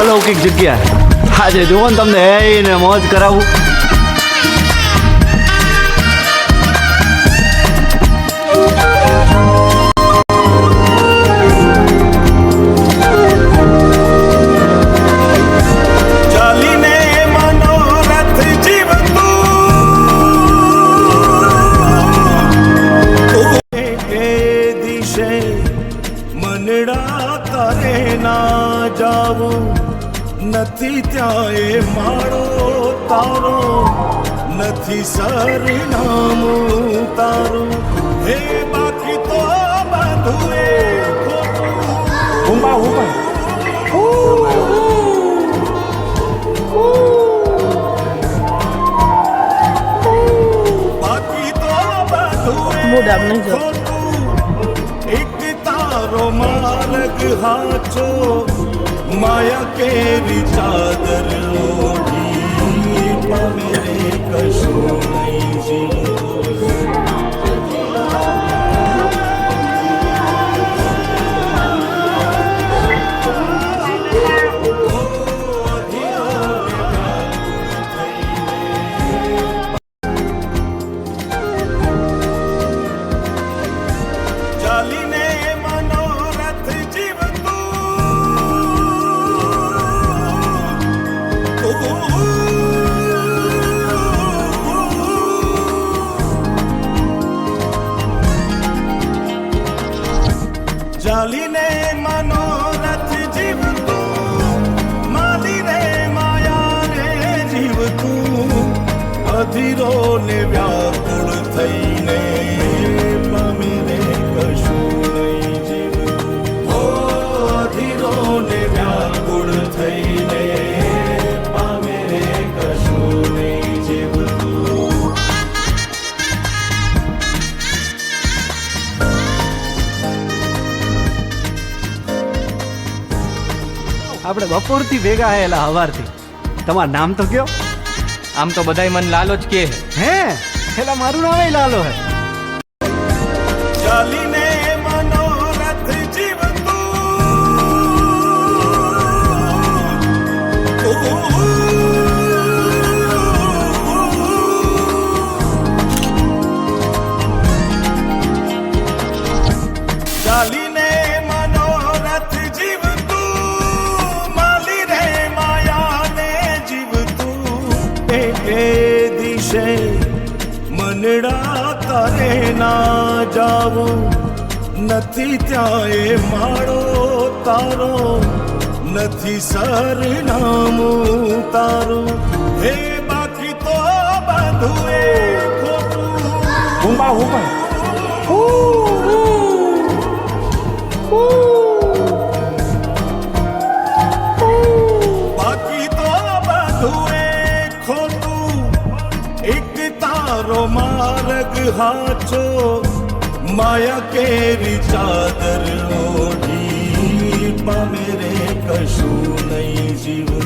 અલૌકિક જગ્યા આજે જુઓ ને તમને એને મોજ કરાવું. ના જાવું નથી ત્યાં એ માળો તારો નથી સરનામું તારું હે બાકી તો બધું એ ખોટું. બાકી તો બધું એ મૂડ આમ નહીં જો. તારો માલક હાચો માયા કેરી ચાદર લોઢી પમેરે કશું નહીં જીવો. અધીરો ને વ્યાકુળ થઈને આપણે બપોરથી ભેગા હેલા હવારથી. તમારું નામ તો કયો? આમ તો બધાય મન લાલો જ કે હે? પેલા મારું નામ લાલો હે. ચાલીને એ દિશે મનડા તારે ના જાવું નથી ત્યાં એ માળો તારો. નથી સરનામું તારું. હે બાકી તો બધું એ ખોટું. બાકી તારો માર્ગ હાચો માયા કેરી ચાદર ઓઢી પામે રે કશું નહીં જીવ